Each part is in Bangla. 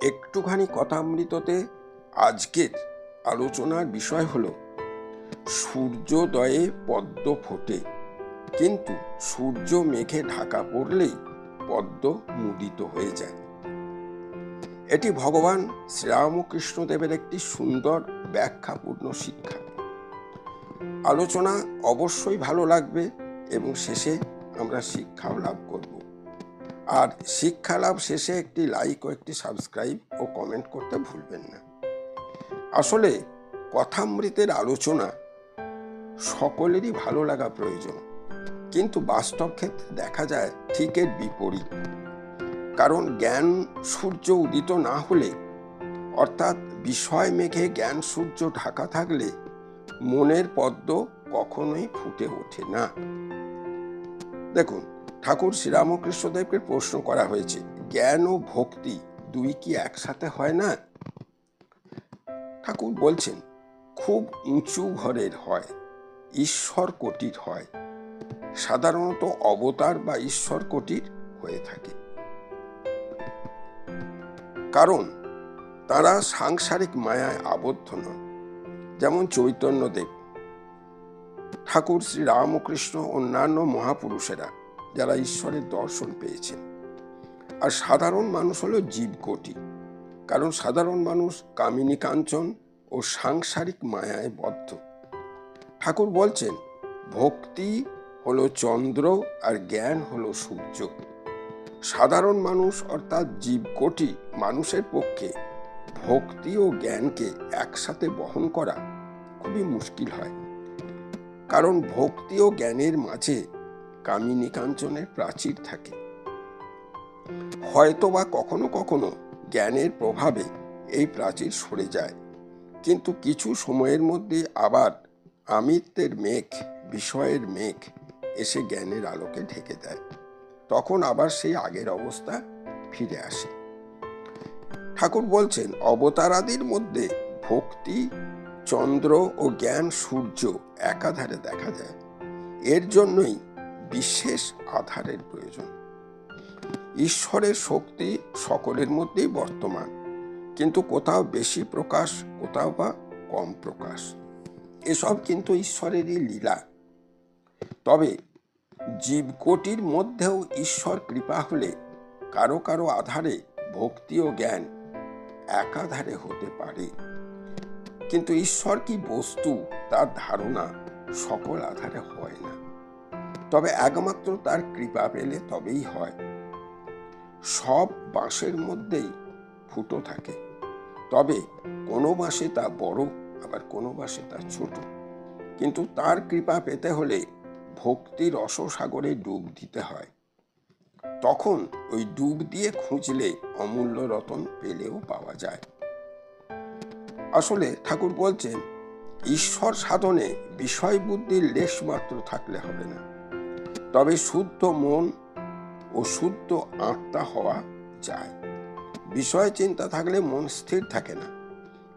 একটুখানি কথামৃততে আজকের আলোচনার বিষয় হল, সূর্যোদয়ে পদ্ম ফোটে, কিন্তু সূর্য মেঘে ঢাকা পড়লেই পদ্ম মুদিত হয়ে যায়। এটি ভগবান শ্রীরামকৃষ্ণদেবের একটি সুন্দর ব্যাখ্যাপূর্ণ শিক্ষা। আলোচনা অবশ্যই ভালো লাগবে এবং শেষে আমরা শিক্ষাও লাভ করব। আর শিক্ষা লাভ শেষে একটি লাইক ও একটি সাবস্ক্রাইব ও কমেন্ট করতে ভুলবেন না। আসলে কথামৃতের আলোচনা সকলেরই ভালো লাগা প্রয়োজন। কিন্তু বাস্তব ক্ষেত্রে দেখা যায় ঠিক এর বিপরীত। কারণ জ্ঞান সূর্য উদিত না হলে, অর্থাৎ বিষয় মেঘে জ্ঞান সূর্য ঢাকা থাকলে, মনের পদ্ম কখনোই ফুটে ওঠে না। দেখুন, ঠাকুর শ্রীরামকৃষ্ণদেবকে প্রশ্ন করা হয়েছে, জ্ঞান ও ভক্তি দুই কি একসাথে হয় না? ঠাকুর বলছেন, খুব উঁচু ঘরের হয়, ঈশ্বর কোটির হয়, সাধারণত অবতার বা ঈশ্বর কোটির হয়ে থাকে। কারণ, তারা সাংসারিক মায়ায় আবদ্ধ নন, যেমন চৈতন্যদেব। ঠাকুর শ্রী রামকৃষ্ণ অন্যান্য মহাপুরুষেরা যারা ঈশ্বরের দর্শন পেয়েছেন। আর সাধারণ মানুষ হলো জীবকোটি কারণ সাধারণ মানুষ কামিনী কাঞ্চন ও সাংসারিক মায়ায় বদ্ধ। ঠাকুর বলছেন, ভক্তি হলো চন্দ্র আর জ্ঞান হলো সূর্য। সাধারণ মানুষ অর্থাৎ জীবকোটি মানুষের পক্ষে ভক্তি ও জ্ঞানকে একসাথে বহন করা খুবই মুশকিল হয়। কারণ ভক্তি ও জ্ঞানের মাঝে কামিনী কাঞ্চনের প্রাচীর থাকে। হয়তোবা কখনো কখনো জ্ঞানের প্রভাবে এই প্রাচীর সরে যায়, কিন্তু কিছু সময়ের মধ্যে আবার আমিত্বের মেঘ, বিষয়ের মেঘ এসে জ্ঞানের আলোকে ঢেকে দেয়। তখন আবার সেই আগের অবস্থা ফিরে আসে। ঠাকুর বলছেন, অবতারাদির মধ্যে ভক্তি চন্দ্র ও জ্ঞান সূর্য একাধারে দেখা যায়। এর জন্যই বিশেষ আধারের প্রয়োজন। ঈশ্বরের শক্তি সকলের মধ্যেই বর্তমান, কিন্তু কোথাও বেশি প্রকাশ, কোথাও বা কম প্রকাশ। এসব কিন্তু ঈশ্বরেরই লীলা। তবে জীবকোটির মধ্যেও ঈশ্বর কৃপা হলে কারও কারও আধারে ভক্তি ও জ্ঞান একাধারে হতে পারে। কিন্তু ঈশ্বর কি বস্তু তার ধারণা সকল আধারে হয় না। তবে একমাত্র তার কৃপা পেলে তবেই হয়। সব বাঁশের মধ্যেই ফুটো থাকে। তবে কোনো বাঁশে তা বড়, আবার কোনো বাঁশে তা ছোট। কিন্তু তার কৃপা পেতে হলে ভক্তির রসসাগরে ডুব দিতে হয়। তখন ওই ডুব দিয়ে খুঁজলে অমূল্য রতন পেলেও পাওয়া যায়। আসলে ঠাকুর বলছেন, ঈশ্বর সাধনে বিষয় বুদ্ধির লেশ মাত্র থাকলে হবে না। তবে শুদ্ধ মন ও শুদ্ধ আত্মা হওয়া যায়। বিষয় চিন্তা থাকলে মন স্থির থাকে না।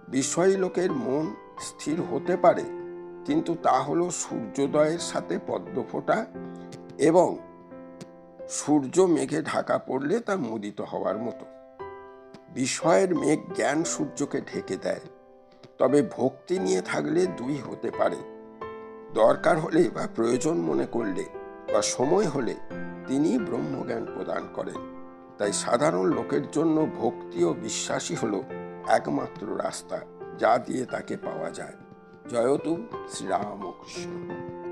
বিষয় লোকের মন স্থির হতে পারে, কিন্তু তা হলো সূর্যোদয়ের সাথে পদ্ম ফোটা এবং সূর্য মেঘে ঢাকা পড়লে তা মুদিত হওয়ার মতো। বিষয়ের মেঘ জ্ঞান সূর্যকে ঢেকে দেয়। তবে ভক্তি নিয়ে থাকলে দুই হতে পারে। দরকার হলে বা প্রয়োজন মনে করলে বা সময় হলে তিনি ব্রহ্মজ্ঞান প্রদান করেন। তাই সাধারণ লোকের জন্য ভক্তি ও বিশ্বাসী হল একমাত্র রাস্তা যা দিয়ে তাকে পাওয়া যায়। জয়তু শ্রীরামকৃষ্ণ।